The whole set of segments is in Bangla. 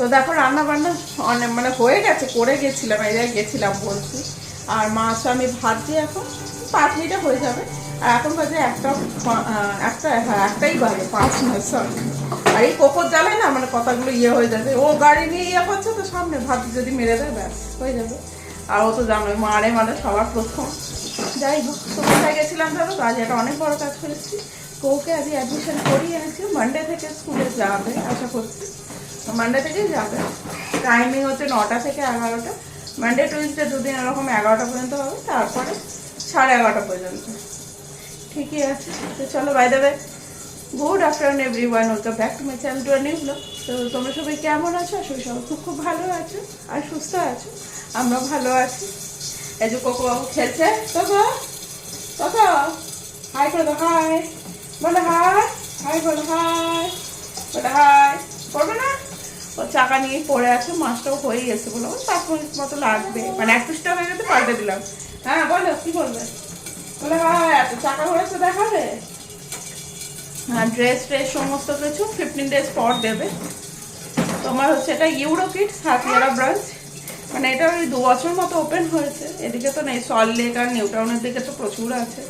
তো দেখো রান্না বান্না অনেক মানে হয়ে গেছে, করে গেছিলাম, এই জায়গায় গেছিলাম বলছি। আর মাছ আমি ভাজছি এখন পাঁচ মিনিটে হয়ে যাবে। আর এখন বাজে একটা একটা হ্যাঁ একটাই বাজে, পাঁচ নয় সরি আর এই কোকর জ্বালায় না মানে কথাগুলো ইয়ে হয়ে যাবে। ও গাড়ি নিয়ে ইয়ে করছে তো সামনে, ভাত যদি মেরে দেয়, ব্যাস, হয়ে যাবে। আর ও তো জানোই মারে মানে সবার প্রথম। যাই হোক, তো কোথায় গেছিলাম ধরো? আজ একটা অনেক বড় কাজ করেছি। কোকে আজ অ্যাডমিশন করিয়ে এনেছি। মানডে থেকে স্কুলে যাবে, আশা করছি। মানডে থেকেই যাবে। টাইমিং হচ্ছে নটা থেকে এগারোটা। মানডে টুইসডে দুদিন এরকম এগারোটা পর্যন্ত হবে, তারপরে সাড়ে এগারোটা পর্যন্ত। ঠিকই আছে। তো চলো বাই দেবে good afternoon everyone welcome back to my channel to new তো তোমরা সবাই কেমন আছো? আসলে সবাই খুব খুব ভালো আছো আর সুস্থ আছো। আমরা ভালো আছি। এই যে কোকো বাবু খেলছে। কোকো কোকো হাই করে দাও হাই বলো হাই হাই বলো হাই বলো হাই করবে না? চাকা নিয়ে পড়ে আছে, মাছটাও হয়ে গেছে বলো। পাঁচ মিনিট মতো লাগবে। মানে এক পিসটা হয়ে গেছে, পাল্টে দিলাম। হ্যাঁ বলো, কি বলবে? বলে হাই এত চাকা হয়েছে, দেখাবে? হ্যাঁ ড্রেস ট্রেস সমস্ত কিছু ফিফটিন ডেজ পর দেবে। তোমার হচ্ছে এটা ইউরো কিট হাতিয়ারা ব্রাঞ্চ মানে এটা ওই দু বছর মতো ওপেন হয়েছে। এদিকে তো নেই সল লেক আর নিউ টাউনের দিকে তো প্রচুর আছে।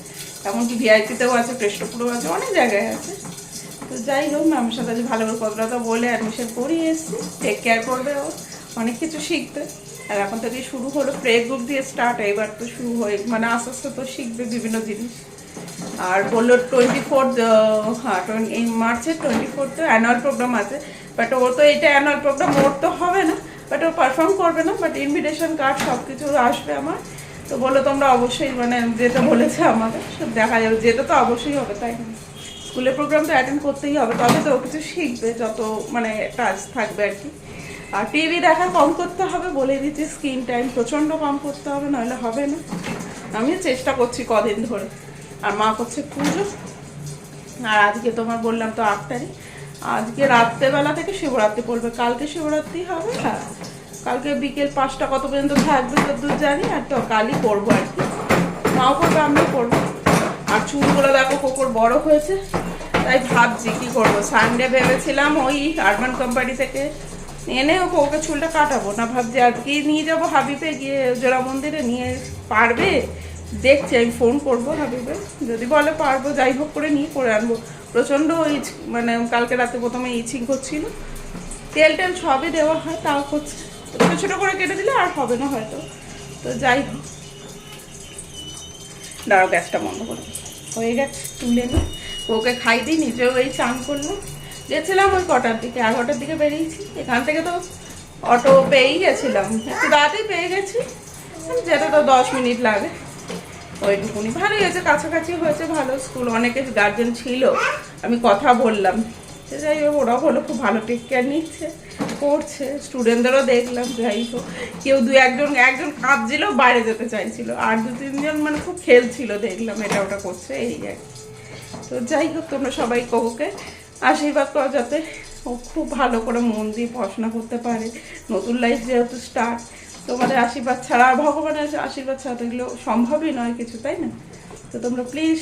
এমনকি ভিআইপিতেও আছে, কৃষ্ণপুরেও আছে, অনেক জায়গায় আছে। তো যাই হোক ম্যামের সাথে আজ ভালো করে কথাটা বলে অ্যাডমিশন করিয়ে এসেছি। টেক কেয়ার করবে ও। অনেক কিছু শিখবে। আর এখন থেকে শুরু হলো প্লে গ্রুপ দিয়ে স্টার্ট এবার তো শুরু হয়ে। মানে আস্তে আস্তে তো শিখবে বিভিন্ন জিনিস। আর বলল টোয়েন্টি ফোর্থ হ্যাঁ এই মার্চের টোয়েন্টি ফোর্থ অ্যানুয়াল প্রোগ্রাম আছে। বাট ও তো এটা অ্যানুয়াল প্রোগ্রাম ওর তো হবে না। বাট ও পারফর্ম করবে না। বাট ইনভিটেশন কার্ড সব কিছু আসবে আমার। তো বলল তোমরা অবশ্যই মানে যেটা বলেছে আমাদের সব দেখা যাবে। যেটা তো অবশ্যই হবে, তাই না? স্কুলের প্রোগ্রাম তো অ্যাটেন্ড করতেই হবে, তবে তো কিছু শিখবে, যত মানে কাজ থাকবে আর কি। আর টিভি দেখা কম করতে হবে, বলে দিচ্ছি স্ক্রিন টাইম প্রচণ্ড কম করতে হবে, নাহলে হবে না। আমিও চেষ্টা করছি কদিন ধরে। আর মা করছে পুজো। আর আজকে তোমার বললাম তো আট তারিখ আজকে রাত্রেবেলা থেকে শিবরাত্রি পড়বে। কালকে শিবরাত্রি হবে হ্যাঁ কালকে বিকেল পাঁচটা কত পর্যন্ত থাকবে যতদূর জানি, আর তো কালই করব আর কি। মাও করবে আমিও করব আর চুলগুলো দেখো কোকর বড় হয়েছে। তাই ভাবছি কি করব? সানডে ভেবেছিলাম ওই আরবান কোম্পানি থেকে এনে ওকে চুলটা কাটাবো। না ভাবছি আজকে নিয়ে যাব হাবিবে? গিয়ে জোড়া মন্দিরে নিয়ে পারবে? দেখছি, আমি ফোন করব হাবিবে। যদি বলে পারব, যাই হোক করে নিয়ে করে আনব। প্রচণ্ড ইচ মানে কালকে রাতে প্রথমে ইচিং করছিল তেল টেল সবই দেওয়া হয়, তাও করছে ছোটো ছোটো করে কেটে দিলে আর হবে না হয়তো। তো যাই হোক। দাঁড়াও, গ্যাসটা বন্ধ করে হয়ে গেছে, তুলে নি। ওকে খাই দিই নিজেও এই চান করল গেছিলাম ওই কটার দিকে, এগারোটার দিকে বেরিয়েছি। এখান থেকে তো অটো পেয়েই গেছিলাম। একটু রাতেই পেয়ে গেছি। যেতে তো দশ মিনিট লাগে। ওইটুকুনি। ভালোই হয়েছে, কাছাকাছি হয়েছে, ভালো স্কুল। অনেকে গার্জেন ছিল। আমি কথা বললাম। সে যাই হোক, ওরাও হলো খুব ভালো টেক কেয়ার নিচ্ছে। করছে স্টুডেন্টদেরও দেখলাম, যাই হোক। কেউ দু একজন একজন কাঁদছিল, বাইরে যেতে চাইছিল। আর দু তিনজন মানে খুব খেলছিল, দেখলাম এটা ওটা করছে, এই আর তো যাই হোক, তোমরা সবাই কবুকে আশীর্বাদ করো যাতে ও খুব ভালো করে মন দিয়ে পড়াশোনা করতে পারে। নতুন লাইফ যেহেতু স্টার্ট তোমাদের আশীর্বাদ ছাড়া আর ভগবানের আশীর্বাদ ছাড়া তো এগুলো সম্ভবই নয় কিছু, তাই না? তো তোমরা প্লিজ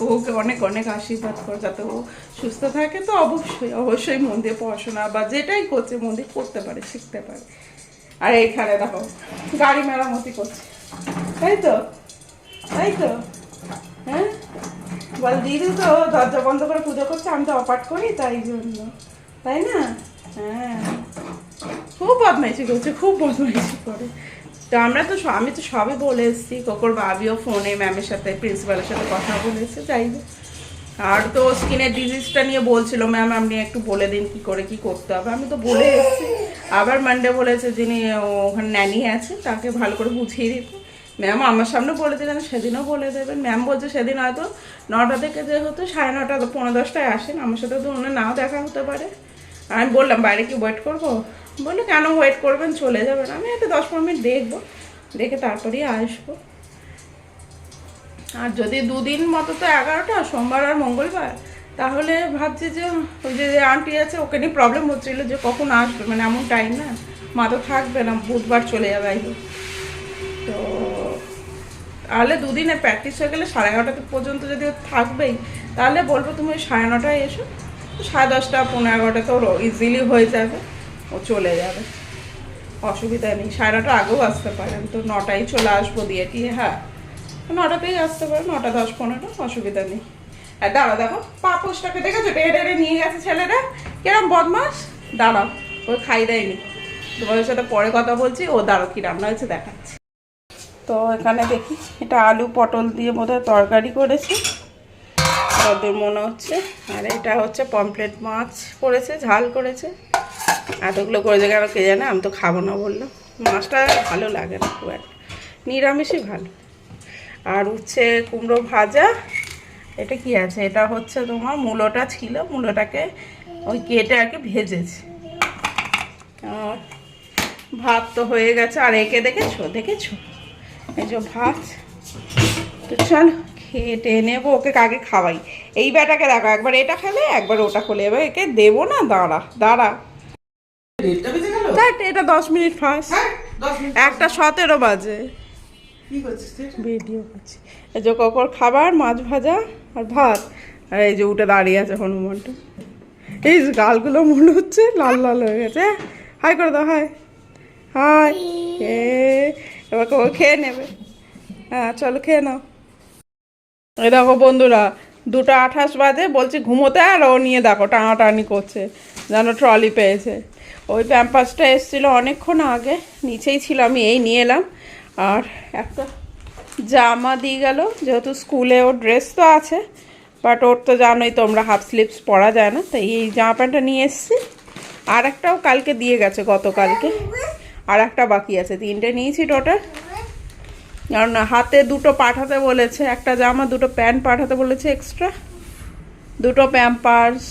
ওকে অনেক অনেক আশীর্বাদ করো যাতে ও সুস্থ থাকে। তো অবশ্যই অবশ্যই মন দিয়ে পড়াশোনা বা যেটাই করছে, মন দিয়ে করতে পারে, শিখতে পারে। আর এইখানে দেখো, গাড়ি মেরামতি করছে। তাই তো? তাই তো? হ্যাঁ? বল, দিদি তো দরজা বন্ধ করে পুজো করছে, আমি তো অপাট করি, তাই জন্য। তাই না? হ্যাঁ। খুব বদমাইশি করছে, খুব বদমাইশি করে। তো আমরা তো আমি তো সবই বলে এসেছি, কোকর ভাবিও ফোনে ম্যামের সাথে, প্রিন্সিপালের সাথে কথা বলেছে যাই হোক। আর তো স্কিনের ডিজিজটা নিয়ে বলছিল, ম্যাম, আপনি একটু বলে দিন কি করে, কি করতে হবে? আমি তো বলে এসেছি। আবার মানডে বলেছে যিনি ওখানে ন্যানি আছে, তাকে ভালো করে বুঝিয়ে দিতে। ম্যাম, আমার সামনে বলে দিলেন, সেদিনও বলে দেবেন। ম্যাম বলছে, সেদিন হয়তো নটা থেকে যেহেতু সাড়ে নটা পনেরো দশটায় আসেন, আমার সাথে তো ওনার নাও দেখা হতে পারে। আর আমি বললাম, বাইরে কি ওয়েট করব? বলল, কেন ওয়েট করবেন? চলে যাবেন। আমি একটা দশ পনেরো মিনিট দেখব, দেখে তারপরেই আসব। আর যদি দুদিন মতো তো এগারোটা, সোমবার আর মঙ্গলবার, তাহলে ভাবছি যে ওই যে আন্টি আছে, ওকে নিয়ে প্রবলেম হচ্ছিল যে কখন আসবে। মানে এমন টাইম না। মা তো থাকবে না, বুধবার চলে যাবে তো তাহলে দুদিনে প্র্যাকটিস হয়ে গেলে সাড়ে এগারোটা পর্যন্ত যদি থাকবেই, তাহলে বলব তুমি সাড়ে নটায় এসো। সাড়ে দশটা পনেরো এগারোটা তো ইজিলি হয়ে যাবে। ও চলে যাবে। অসুবিধা নেই। সাড়ে নটা আগেও আসতে পারে। আমি তো নটায় চলে আসব দিয়ে টিয়ে হ্যাঁ। নটাতেই আসতে পারে। নটা, দশ, পনেরো, অসুবিধা নেই। আর দাঁড়া দেখো। পাপোশটাকে দেখেছ? টেনে টেনে নিয়ে গেছে ছেলেরা। কিরম বদমাস দাঁড়াও। ওই খাই দেয়নি। তোমাদের সাথে পরে কথা বলছি। ও দাঁড়াও, কি রান্না হয়েছে দেখাচ্ছি। তো এখানে দেখি, এটা আলু পটল দিয়ে বোধহয় তরকারি করেছে। তাদের মনে হচ্ছে, আর এটা হচ্ছে পমপ্লেট মাছ করেছে, ঝাল করেছে। এতগুলো করেছে কেন কে জানে, আমি তো খাব না বলল। মাছটা ভালো লাগে না খুব একটা। নিরামিষই ভালো। আর হচ্ছে কুমড়ো ভাজা, এটা কি আছে? এটা হচ্ছে তোমার মূলোটা ছিল, মূলোটাকে ওই কেটে আর কি ভেজেছে। আর ভাত তো হয়ে গেছে। আর একে দেখেছ? দেখেছ? এই যে ভাত। তো চলো খেয়ে টেয়ে নেব, ওকে কাকে খাওয়াই। এই বেটাকে দেখো, একবার এটা খেলে, একবার ওটা খেলে। এবার একে দেবো না? দাঁড়া দাঁড়া দেড়টা বেজে গেল দেখ, এটা দশ মিনিট ফার্স্ট হ্যাঁ একটা সতেরো বাজে। ভিডিও করছি। এই যে ককর খাবার মাছ ভাজা আর ভাত। আর এই যে উঠে দাঁড়িয়ে আছে হনুমানটা। এই যে গালগুলো মনে হচ্ছে লাল লাল হয়ে গেছে। হাই করে দাও হাই। হাই। এ এবার কবে খেয়ে নেবে। হ্যাঁ চলো খেয়ে নাও। এই দেখো বন্ধুরা দুটো আঠাশ বাজে বলছি ঘুমোতে আর ও নিয়ে দেখো টানাটানি করছে। যেন ট্রলি পেয়েছে। ওই প্যাম্পাসটা এসেছিল অনেকক্ষণ আগে, নিচেই ছিল, আমি এই নিয়ে এলাম। আর একটা জামা দিয়ে গেল, যেহেতু স্কুলে ওর ড্রেস তো আছে, বাট ওর তো জানোই তোমরা হাফ স্লিভস পরা যায় না, তাই এই জামা প্যান্টটা নিয়ে এসেছি। আর একটাও কালকে দিয়ে গেছে, গতকালকে। আর একটা বাকি আছে, তিনটে নিয়েছি টোটাল। কারণ হাতে দুটো পাঠাতে বলেছে, একটা জামা, দুটো প্যান্ট পাঠাতে বলেছে এক্সট্রা। দুটো প্যাম্পার্স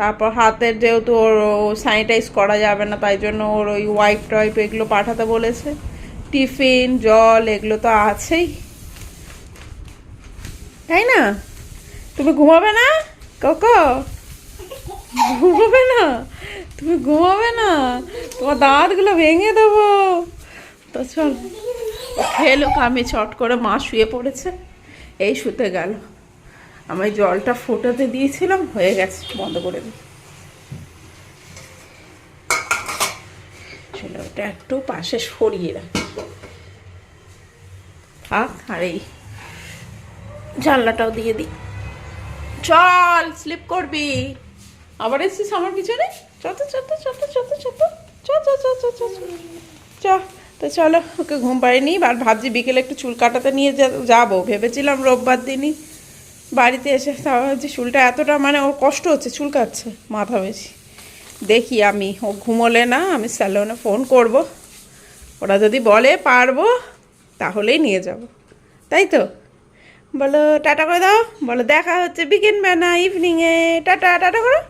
তারপর হাতের যেহেতু ওর স্যানিটাইজ করা যাবে না, তাই জন্য ওর ওই ওয়াইপ টয়াইপ এগুলো পাঠাতে বলেছে। টিফিন, জল এগুলো তো আছেই। তাই না? তুমি ঘুমাবে না? কোকো? ঘুমাবে না? তুমি ঘুমাবে না? তোমার দাঁতগুলো ভেঙে দেবো। তো চল। খেলো আমি চট করে, মা শুয়ে পড়েছে। এই শুতে গেল। আমি জলটা ফোটাতে দিয়েছিলাম হয়ে গেছে বন্ধ করে দিই ওটা একটু পাশে সরিয়ে রাখি থাক আর এই জানলাটাও দিয়ে দিই চল স্লিপ করবি আবার এসছিস আমার পিছনে চত চত চত চত চত চ তো চলো ওকে ঘুম পাড়িনি আর ভাবছি বিকেলে একটু চুল কাটাতে নিয়ে যাব ভেবেছিলাম রোববার দিনই বাড়িতে এসে তাও ভাবছি চুলটা এতটা মানে ওর কষ্ট হচ্ছে চুল কাটছে মাথা বেশি। দেখি আমি, ও ঘুমোলে না, আমি স্যালনে ফোন করব। ওরা যদি বলে পারব, তাহলেই নিয়ে যাব। তাই তো? বলো, টাটা করে দাও। বলো, দেখা হচ্ছে বিকেল বেলা ইভিনিংয়ে টাটা টাটা করো।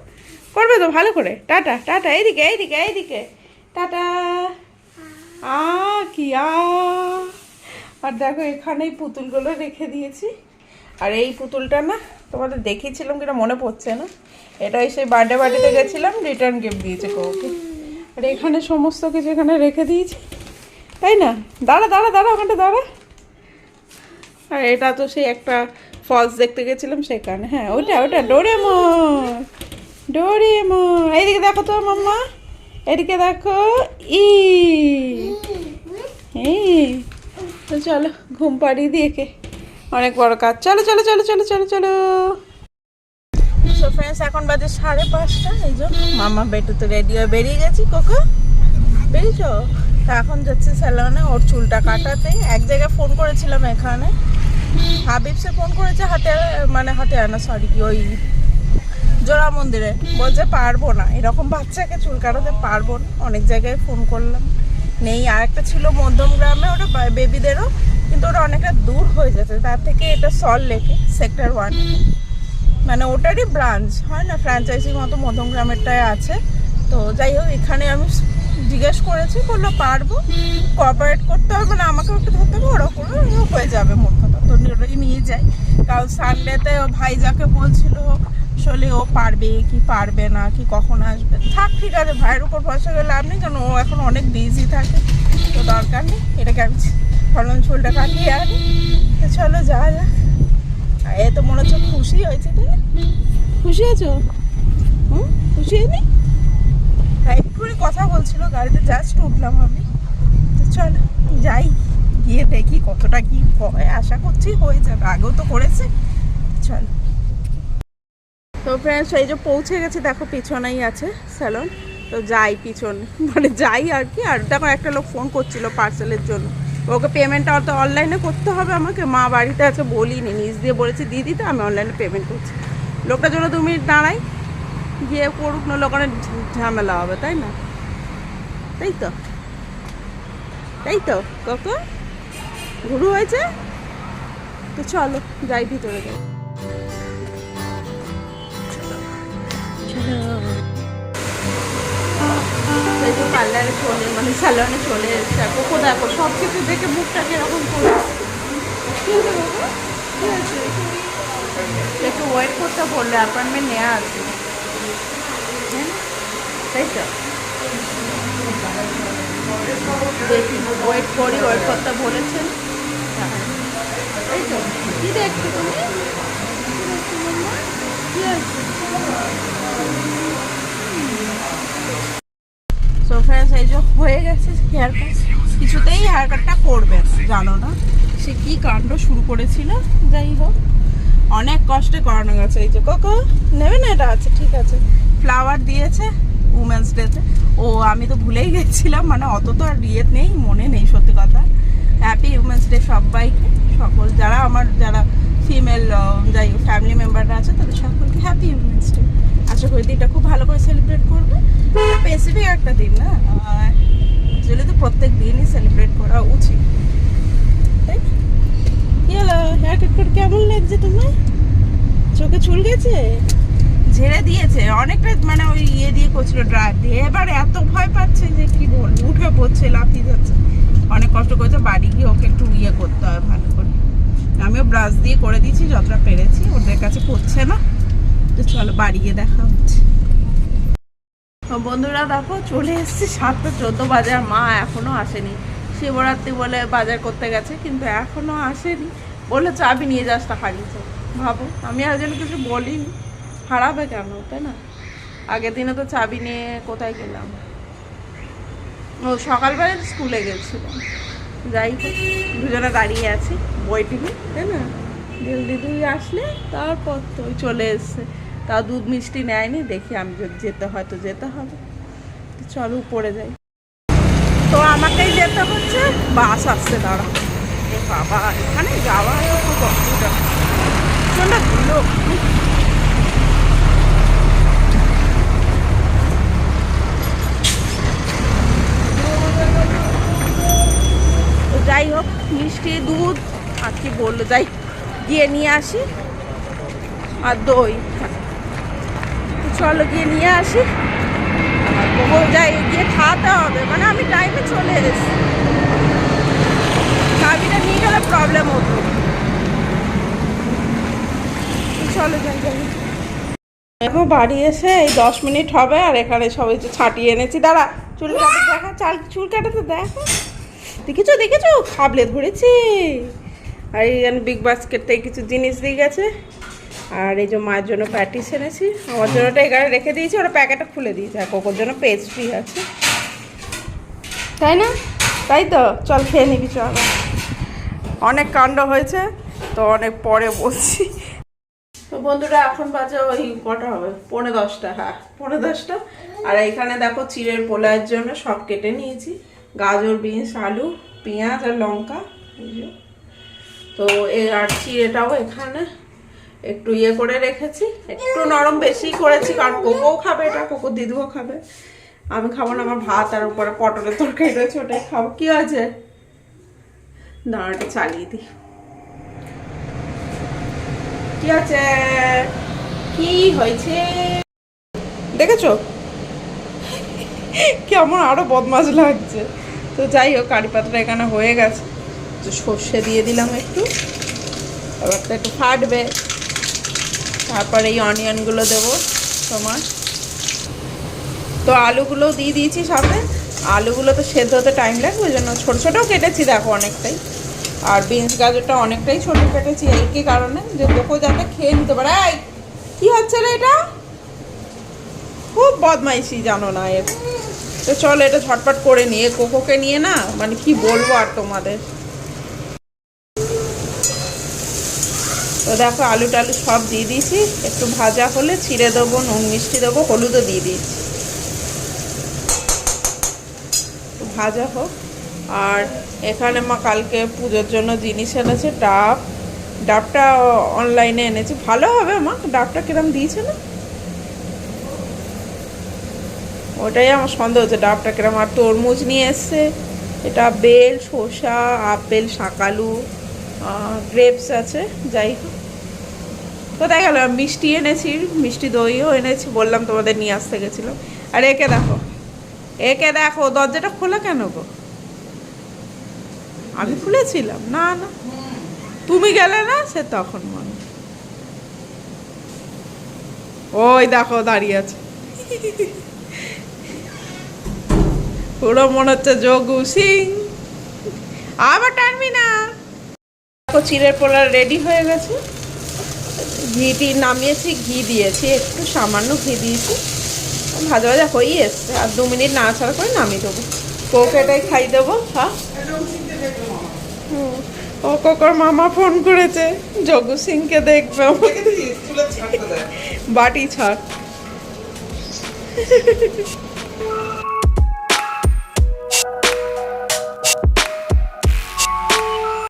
করবে তো, ভালো করে। টাটা টাটা, এইদিকে এইদিকে এইদিকে। টাটা। আ, কি আর দেখো, এখানেই পুতুলগুলো রেখে দিয়েছি। আর এই পুতুলটা না তোমাদের দেখিয়েছিলাম কিনা মনে পড়ছে না। এটা সেই বার্থডে পার্টিতে গেছিলাম রিটার্ন গিফট দিয়েছে কৌকে আর এখানে সমস্ত কিছু এখানে রেখে দিয়েছি। তাই না? দাঁড়া দাঁড়া দাঁড়া ওখানটা, দাঁড়া। আর এটা তো সেই একটা ফলস দেখতে গেছিলাম সেখানে। হ্যাঁ ওটা ওটা ডোরেমন ডোরেমন এইদিকে দেখো তো মাম্মা। এদিকে দেখো, ই। তো চলো, ঘুম পাড়িয়ে দিয়ে অনেক বড় কাজ। চলো চলো চলো চলো চলো চলো। সো ফ্রেন্ডস এখন বাজে সাড়ে পাঁচটা, এই যে মামা বেটু তো রেডি হয়ে বেরিয়ে গেছি, কোকো। বেরিয়েছো? তা এখন যাচ্ছে স্যালনে ওর চুলটা কাটাতে। এক জায়গায় ফোন করেছিলাম এখানে। হাবিবসে ফোন করেছে, হাতে মানে হাতে আনা সরি ওই জোড়া মন্দিরে। বলছে পারব না। এরকম বাচ্চাকে চুল কাটাতে পারব না। অনেক জায়গায় ফোন করলাম। নেই আর একটা ছিল মধ্যম গ্রামে, ওটা বেবিদেরও কিন্তু অনেকটা দূর হয়ে যেত, তার থেকে এটা সল লেকে সেক্টর ওয়ান মানে ওটারই ব্রাঞ্চ হয় না? ফ্র্যাঞ্চাইজির মতো মধ্যম গ্রামেরটায় আছে। তো যাই হোক, এখানে আমি জিজ্ঞেস করেছি, বলল, পারব? কোঅপারেট করতে হবে না আমাকে একটু ধরতে হবে ওরা করে হয়ে যাবে মোট কথা তো ওটাই নিয়ে যাই। কারণ সানডেতে ও ভাই যাকে বলছিল আসলে ও পারবে কি পারবে না, কি কখন আসবে? থাক, ঠিক আছে, ভাইয়ের উপর ভরসা করে লাভ নেই কারণ ও এখন অনেক বিজি থাকে, তো দরকার নেই, এটাকে আমি ভাবলাম চুলটা কাটিয়ে আর তো চলো যা যা এ তো মনে হচ্ছে খুশি হয়েছে তাই না? খুশি হয়েছো হুম? খুশি হয়নি? হ্যাঁ একটুখানি কথা বলছিল গাড়িতে জাস্ট উঠলাম আমি। তো চল যাই গিয়ে দেখি কতটা কি হয়। আশা করছি হয়ে যাবে আগেও তো করেছে। চল। তো ফ্রেন্ডস এই যে পৌঁছে গেছে দেখো পিছনেই আছে স্যালন তো যাই পিছন মানে যাই আর কি। আর দেখো একটা লোক ফোন করছিল পার্সেলের জন্য। ওকে পেমেন্টটা অত অনলাইনে করতে হবে আমাকে। মা বাড়িতে আছে বলিনি নিজ দিয়ে বলেছি দিয়ে দিতে আমি অনলাইনে পেমেন্ট করছি। লোকটার জন্য দু মিনিট দাঁড়াই, গিয়ে করুক না লোকের ঝামেলা হবে, তাই না? তাই তো? তাই তো? কাকু, ঘুরু হয়েছে? তো চলো, যাই ভিতরে যাই। এই যে পার্লারে চলে মানে স্যালনে চলে এসছে আর কোকো দেখো, সব কিছু দেখে মুখটা কীরকম করে? একটু ওয়েট করতে বললে অ্যাপয়েন্টমেন্ট নেওয়া আছে হ্যাঁ? তাই তো দেখি ওয়েট করি ওয়েট করতে বলেছেন। তাই তো কি তুমি? কি আছে সো এই যে হয়ে গেছে হেয়ার কাট কিছুতেই হেয়ার কাটটা করবে জানো না। সে কি কাণ্ড শুরু করেছিল? যাই হোক। অনেক কষ্টে করানো গেছে। এই যে কোকো নেবে না এটা? আছে ঠিক আছে। ফ্লাওয়ার দিয়েছে উমেন্স ডেতে ও, আমি তো ভুলেই গেছিলাম মানে অত তো আর ইয়ে নেই, মনে নেই, সত্যি কথা। হ্যাপি উমেন্স ডে সবাইকে, সকল যারা আমার, যারা ফিমেল যাই ফ্যামিলি মেম্বাররা আছে, তাদের সকলকে হ্যাপি উমেন্স ডে আশা করি দিনটা খুব ভালো করে সেলিব্রেট করবে। স্পেসিফিক একটা দিন না? অ্যাকচুয়ালি তো প্রত্যেক দিনই সেলিব্রেট করা উচিত। তাই না? কি হলো হেয়ার কাট করে কেমন লাগছে তোমার? চোখে চুল গেছে? ঝেড়ে দিয়েছে। অনেকটা মানে ওই ইয়ে দিয়ে করছিল দিয়ে। এবার এত ভয় পাচ্ছে যে কি উঠে পড়ছে লাফিয়ে যাচ্ছে। অনেক কষ্ট করেছে বাড়ি গিয়ে ওকে একটু ইয়ে করতে হয় ভালো করে। আমিও ব্রাশ দিয়ে করে দিয়েছি যতটা পেরেছি। ওদের কাছে করছে না। চলো বাড়ি গিয়ে দেখা হচ্ছে। বন্ধুরা দেখো, চলে এসেছি সাতটা চোদ্দ বাজার মা এখনও আসেনি। শিবরাত্রি বলে বাজার করতে গেছে, কিন্তু এখনও আসেনি। বলে চাবি নিয়ে যাস তা হারিয়েছে। ভাবো, আমি যেন কিছু বলিনি। হারাবে কেন, তাই না? আগের দিনে তো চাবি নিয়ে কোথায় গেলাম? ও সকালবেলা স্কুলে গেছিলাম যাই হোক, দুজনে দাঁড়িয়ে আছি, বই টিভি, তাই না? জলদি দুই আসলে, তারপর তো চলে এসছে। তা দুধ মিষ্টি নেয়নি, দেখি আমি যদি যেতে হয় তো যেতে হবে। চলো উপরে যাই। তো আমাকেই যেতে হচ্ছে, বাস আসছে, দাঁড়া। বাবা এখানে যাওয়া খুব অসুবিধা ধুলো যাই হোক, মিষ্টি, দুধ, আর কি বলল, যাই, গিয়ে নিয়ে আসি। আর দই। চলো গিয়ে নিয়ে আসি। বউ যাই গিয়ে খাওয়াতে হবে মানে আমি টাইমে চলে এসেছি। চাবিটা নিয়ে গেলে প্রবলেম হতো। চলো যাই যাই। দেখো বাড়ি এসে এই দশ মিনিট হবে আর এখানে সবাই ছাটিয়ে এনেছি। দাঁড়া চুল কাটা দেখা চাল চুল কাটাতে দেখো। দেখেছ দেখেছ? খাবলে ধরেছি। আর এই বিগ বাস্কেট থেকে কিছু জিনিস দিয়ে গেছে। আর এই যে মায়ের জন্য প্যাটিস এনেছি। আমার জন্যটা এখানে রেখে দিয়েছি, ওরা প্যাকেটটা খুলে দিয়েছে। আর কোকোর জন্য পেস্ট্রি আছে। তাই না? তাই তো? চল খেয়ে নিবি, চল। অনেক কাণ্ড হয়েছে, তো অনেক পরে বলছি। তো বন্ধুরা, এখন বাজে ওই কটা হবে? পৌনে দশটা হ্যাঁ পৌনে দশটা। আর এইখানে দেখো চিড়ের পোলার জন্য সব কেটে নিয়েছি। গাজর, বিনস, আলু, পেঁয়াজ আর লঙ্কা। তো আর চিড়েটাও এখানে একটু ইয়ে করে রেখেছি, একটু নরম বেশি করেছি, কারণ কোকোও খাবে এটা, কোকো দিদিও খাবে। আমি খাব না, আমার ভাত আর উপরে পটলের তরকারি রয়েছে ওটাই খাব। কি আছে দাঁড়াটা চালিয়ে দিই। কি আছে কি হয়েছে? দেখেছ? কেমন আরও বদমাস লাগছে। তো যাই হোক, কারি পাতাটা এখানে হয়ে গেছে। তো সর্ষে দিয়ে দিলাম একটু। এবার একটু ফাটবে। তারপরে এই অনিয়নগুলো দেবো তোমার। তো আলুগুলো দিয়ে দিয়েছি সাথে। আলুগুলো তো সেদ্ধ হতে টাইম লাগবে, ওই জন্য ছোটো ছোটো কেটেছি, দেখো অনেকটাই। আর বিনস গাজরটা অনেকটাই ছোটো কেটেছি, এই কি কারণে? যে কোকো যাতে খেয়ে নিতে পারে। এই, কি হচ্ছে রে এটা? খুব বদমাইশি, জানো না এর। তো চলো এটা ঝটপট করে নিয়ে, কোকোকে নিয়ে না মানে কি বলব আর তোমাদের। তো দেখো আলু টালু সব দিয়ে দিয়েছি। একটু ভাজা হলে ছিঁড়ে দেবো, নুন মিষ্টি দেবো, হলুদও দিয়ে দিয়েছি। ভাজা হোক। আর এখানে মা কালকে পুজোর জন্য জিনিস এনেছে, ডাব। ডাবটা অনলাইনে এনেছি। ভালো হবে মা? ডাবটা কিরম দিয়েছে না? ওটাই আমার সন্দেহ হচ্ছে, ডাবটা কিরম। আর তরমুজ নিয়ে এসছে। এটা বেল শসা, আপেল শাকালু গ্রেপস আছে। যাই হোক। কোথায় গেল, মিষ্টি এনেছি, মিষ্টি দইও এনেছি, বললাম তোমাদের নিয়ে আসতে গেছিলাম। আর একে দেখো একে দেখো, দরজাটা খোলা কেন গো? আমি খুলেছিলাম, না না। তুমি গেলে না, সে তখন মনে। ওই দেখো, দাঁড়িয়ে আছে। পুরো মনে হচ্ছে যোগু সিং। আবার টানবি না। চিড়ের পোলা রেডি হয়ে গেছে। ঘিটি নামিয়েছি, ঘি দিয়েছি, একটু সামান্য ঘি দিয়েছি। ভাজা ভাজা হয়েই এসছে, আর দু মিনিট নাড়াচাড়া করে নামিয়ে দেবো। কোকে এটাই খাই দেবো হ্যাঁ। ও কোকর মামা ফোন করেছে যোগু সিংকে দেখবে বাটি ছাড়।